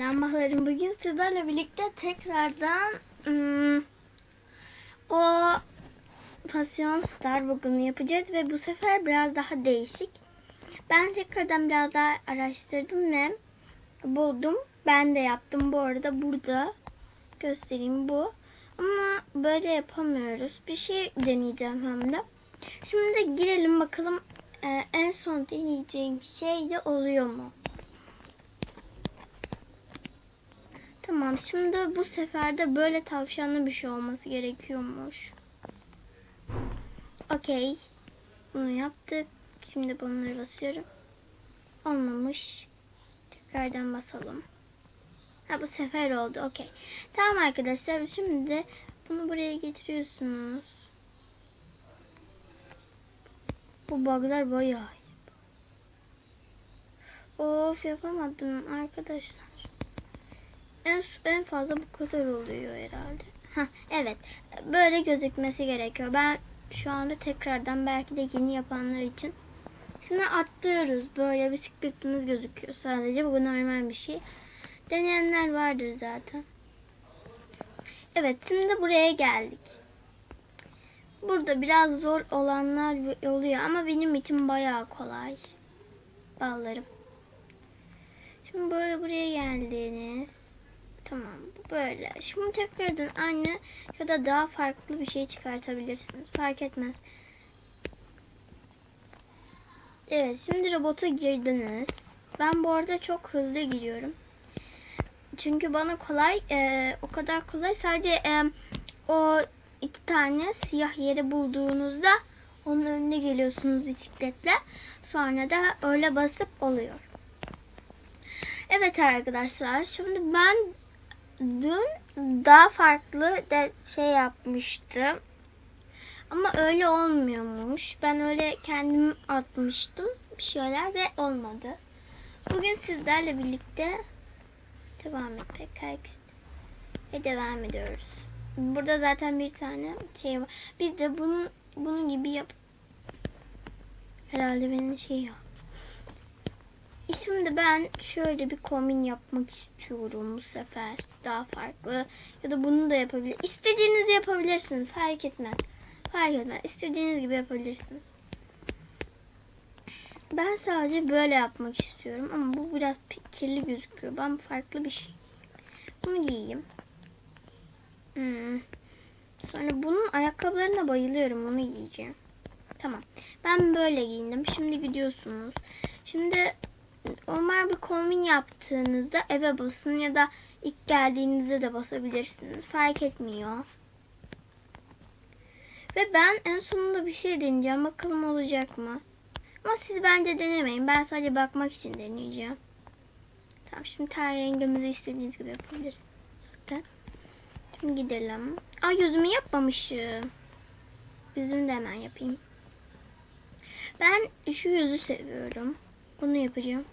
Selamlarım. Bugün sizlerle birlikte tekrardan ım, o Passion Star bugünü yapacağız ve bu sefer biraz daha değişik. Ben tekrardan biraz daha araştırdım ve buldum. Ben de yaptım bu arada burada göstereyim bu. Ama böyle yapamıyoruz. Bir şey deneyeceğim hem de. Şimdi de girelim bakalım e, en son deneyeceğim şey de oluyor mu? Tamam şimdi bu sefer de böyle tavşanlı bir şey olması gerekiyormuş. Okey. Bunu yaptık. Şimdi bunları basıyorum. Olmamış. Tekrardan basalım. Ha bu sefer oldu. Okey. Tamam arkadaşlar şimdi de bunu buraya getiriyorsunuz. Bu buglar bayağı. Of yapamadım arkadaşlar. En, en fazla bu kadar oluyor herhalde. Hah, evet. Böyle gözükmesi gerekiyor. Ben şu anda tekrardan belki de yeni yapanlar için. Şimdi atlıyoruz. Böyle bisikletimiz gözüküyor sadece. Bu normal bir şey. Deneyenler vardır zaten. Evet şimdi buraya geldik. Burada biraz zor olanlar oluyor ama benim için bayağı kolay. Ballarım. Şimdi böyle buraya geldiniz. Böyle. Şimdi tekrardan aynı ya da daha farklı bir şey çıkartabilirsiniz. Fark etmez. Evet şimdi robota girdiniz. Ben bu arada çok hızlı giriyorum. Çünkü bana kolay e, o kadar kolay sadece e, o iki tane siyah yeri bulduğunuzda onun önüne geliyorsunuz bisikletle. Sonra da öyle basıp oluyor. Evet arkadaşlar şimdi ben dün daha farklı de şey yapmıştım. Ama öyle olmuyormuş. Ben öyle kendim atmıştım bir şeyler ve olmadı. Bugün sizlerle birlikte devam etmek ve devam ediyoruz. Burada zaten bir tane şey var. Biz de bunun bunun gibi yap. Herhalde benim şey yok. Şimdi ben şöyle bir kombin yapmak istiyorum bu sefer. Daha farklı. Ya da bunu da yapabilir. İstediğinizi yapabilirsiniz. Fark etmez. Fark etmez. İstediğiniz gibi yapabilirsiniz. Ben sadece böyle yapmak istiyorum. Ama bu biraz kirli gözüküyor. Ben farklı bir şey. Bunu giyeyim. Hmm. Sonra bunun ayakkabılarına bayılıyorum. Onu giyeceğim. Tamam. Ben böyle giyindim. Şimdi gidiyorsunuz. Şimdi normal bir kombin yaptığınızda eve basın ya da ilk geldiğinizde de basabilirsiniz. Fark etmiyor. Ve ben en sonunda bir şey deneyeceğim. Bakalım olacak mı? Ama siz bence denemeyin. Ben sadece bakmak için deneyeceğim. Tamam şimdi ten rengimizi istediğiniz gibi yapabilirsiniz zaten. Şimdi gidelim. Ay yüzümü yapmamışım. Yüzümü de hemen yapayım. Ben şu yüzü seviyorum. Bunu yapacağım.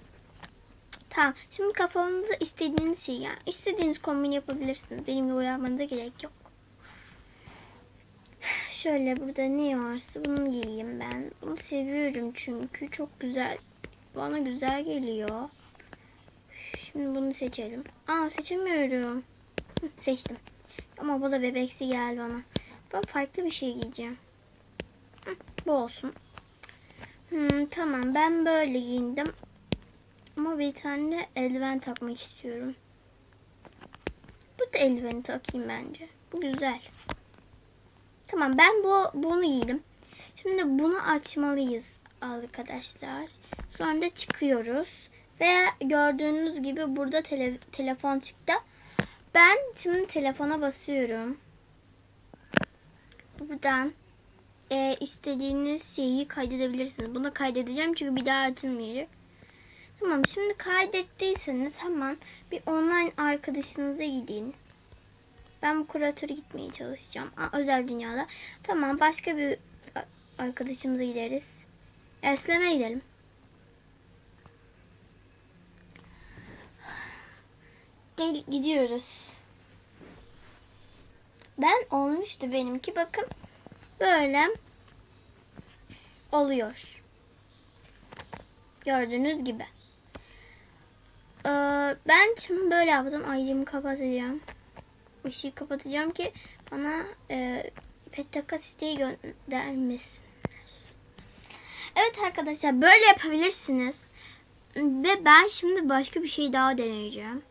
Tamam. Şimdi kafanızda istediğiniz şey yani istediğiniz kombin yapabilirsiniz. Benim gibi yapmanıza gerek yok. Şöyle burada ne varsa bunu giyeyim ben. Bunu seviyorum çünkü çok güzel. Bana güzel geliyor. Şimdi bunu seçelim. Aa seçemiyorum. Seçtim. Ama bu da bebeksi geldi bana. Ben farklı bir şey giyeceğim. Bu olsun. Hmm, tamam ben böyle giyindim. Ama bir tane eldiven takmak istiyorum. Bu da eldiveni takayım bence. Bu güzel. Tamam ben bu bunu giydim. Şimdi bunu açmalıyız arkadaşlar. Sonra da çıkıyoruz. Ve gördüğünüz gibi burada tele, telefon çıktı. Ben şimdi telefona basıyorum. Buradan e, istediğiniz şeyi kaydedebilirsiniz. Bunu kaydedeceğim çünkü bir daha açılmayacak. Tamam şimdi kaydettiyseniz hemen bir online arkadaşınıza gidin. Ben bu kuratöre gitmeye çalışacağım. Aa, özel dünyada. Tamam başka bir arkadaşımıza gideriz. Eslem'e gidelim. Gel gidiyoruz. Ben olmuştu benimki. Bakın böyle oluyor. Gördüğünüz gibi. Ee, ben şimdi böyle yaptım. Aycımı kapatacağım. Işığı kapatacağım ki bana e, pet takas göndermesinler. Evet arkadaşlar böyle yapabilirsiniz. Ve ben şimdi başka bir şey daha deneyeceğim.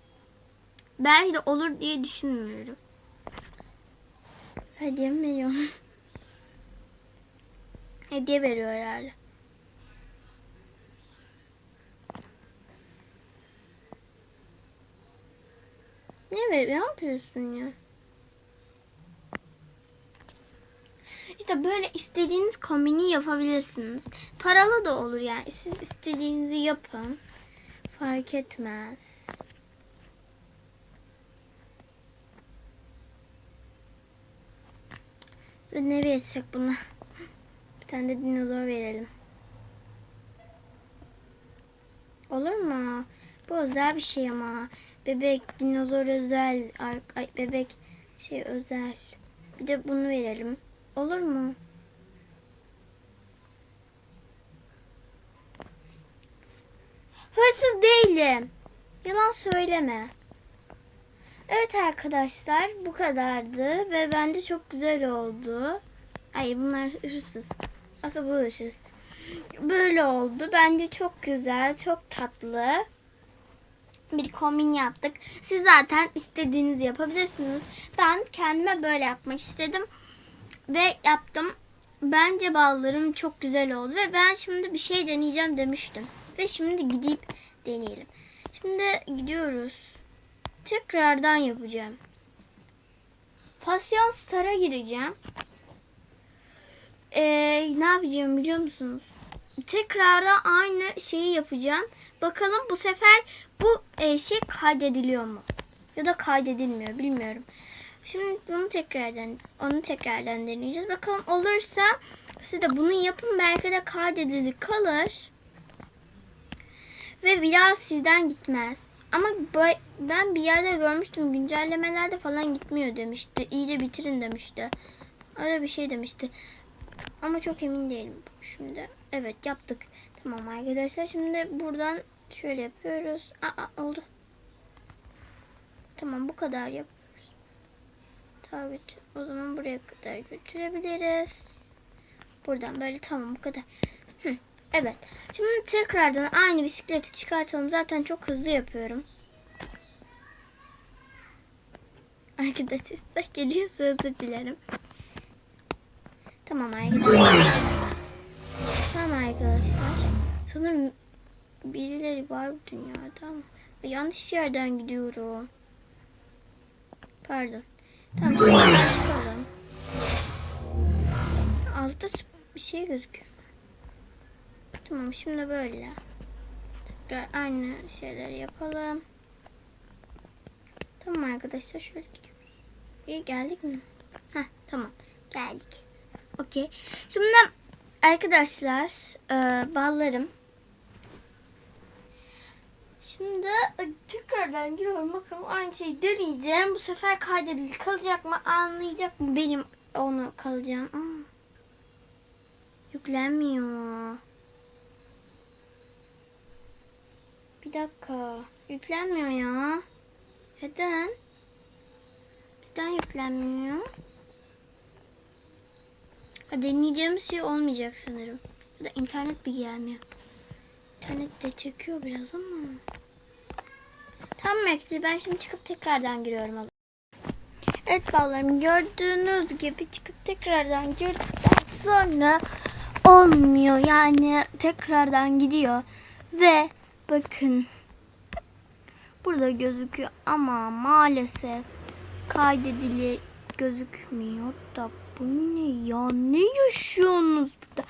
Belki de olur diye düşünmüyorum. Hediye mi? Hediye veriyor herhalde. Ne ver? Ne yapıyorsun ya? İşte böyle istediğiniz kombini yapabilirsiniz. Paralı da olur yani. Siz istediğinizi yapın. Fark etmez. Ne versek buna? Bir tane de dinozor verelim. Olur mu? Bu özel bir şey ama. Bebek, dinozor özel. Ay, bebek şey özel. Bir de bunu verelim. Olur mu? Hırsız değilim. Yalan söyleme. Evet arkadaşlar bu kadardı ve bence çok güzel oldu. Ay bunlar hırsız. Aslında bu hırsız. Böyle oldu. Bence çok güzel, çok tatlı bir kombin yaptık. Siz zaten istediğinizi yapabilirsiniz. Ben kendime böyle yapmak istedim ve yaptım. Bence ballarım çok güzel oldu ve ben şimdi bir şey deneyeceğim demiştim. Ve şimdi gidip deneyelim. Şimdi gidiyoruz. Tekrardan yapacağım. Fasyon Star'a gireceğim. Ee, ne yapacağım biliyor musunuz? Tekrardan aynı şeyi yapacağım. Bakalım bu sefer bu e, şey kaydediliyor mu? Ya da kaydedilmiyor bilmiyorum. Şimdi bunu tekrardan onu tekrardan deneyeceğiz. Bakalım olursa siz de bunu yapın belki de kaydedilir kalır. Ve bir daha sizden gitmez. Ama ben bir yerde görmüştüm güncellemelerde falan gitmiyor demişti. İyice bitirin demişti. Öyle bir şey demişti. Ama çok emin değilim şimdi. Evet yaptık. Tamam arkadaşlar şimdi buradan şöyle yapıyoruz. Aa oldu. Tamam bu kadar yapıyoruz. Daha götür. O zaman buraya kadar götürebiliriz. Buradan böyle tamam bu kadar. Evet. Şimdi tekrardan aynı bisikleti çıkartalım. Zaten çok hızlı yapıyorum. Arkadaşlar geliyorsa özür dilerim. Tamam arkadaşlar. Tamam arkadaşlar. Sanırım birileri var bu dünyada ama yanlış yerden gidiyorum. Pardon. Tamam buradan çıkalım. Altta bir şey gözüküyor. Tamam şimdi böyle. Tekrar aynı şeyleri yapalım. Tamam arkadaşlar şöyle gidiyoruz. İyi geldik mi? Heh tamam geldik. Okey. Şimdi arkadaşlar e, ballarım. Şimdi e, tekrardan giriyorum bakalım aynı şeyi deneyeceğim. Bu sefer kaydedildi. Kalacak mı? Anlayacak mı? Benim onu kalacağım. Aa. Yüklenmiyor. Bir dakika. Yüklenmiyor ya. Neden? Neden yüklenmiyor? Deneyeceğimiz şey olmayacak sanırım. Ya da internet bir gelmiyor. İnternet de çekiyor biraz ama. Tamam Maxi ben şimdi çıkıp tekrardan giriyorum. Evet ballarım gördüğünüz gibi çıkıp tekrardan girdikten sonra olmuyor. Yani tekrardan gidiyor. Ve bakın burada gözüküyor ama maalesef kaydedili gözükmüyor da bu ne ya? Ne yaşıyorsunuz burada?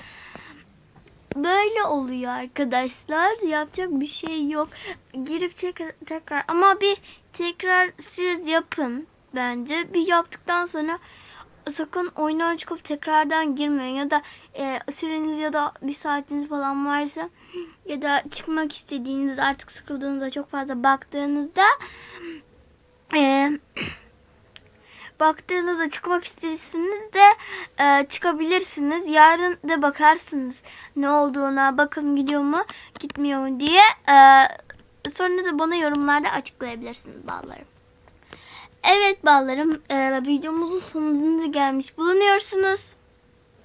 Böyle oluyor arkadaşlar. Yapacak bir şey yok. Girip tekrar, ama bir tekrar siz yapın bence. Bir yaptıktan sonra sakın oyundan çıkıp tekrardan girmeyin. Ya da e, süreniz ya da bir saatiniz falan varsa ya da çıkmak istediğinizde artık sıkıldığınızda çok fazla baktığınızda e, baktığınızda çıkmak istersiniz de e, çıkabilirsiniz. Yarın da bakarsınız ne olduğuna bakın gidiyor mu gitmiyor mu diye e, Sonra da bana yorumlarda açıklayabilirsiniz ballarım. Evet ballarım e, videomuzun sonuna gelmiş bulunuyorsunuz.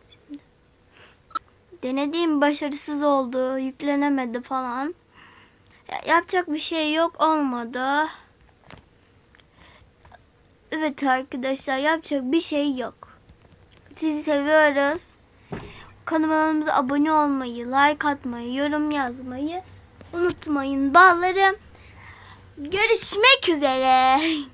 Şimdi denediğim başarısız oldu. Yüklenemedi falan. Ya, yapacak bir şey yok olmadı. Evet arkadaşlar yapacak bir şey yok. Sizi seviyoruz. Kanalımıza abone olmayı, like atmayı, yorum yazmayı unutmayın ballarım. Görüşmek üzere.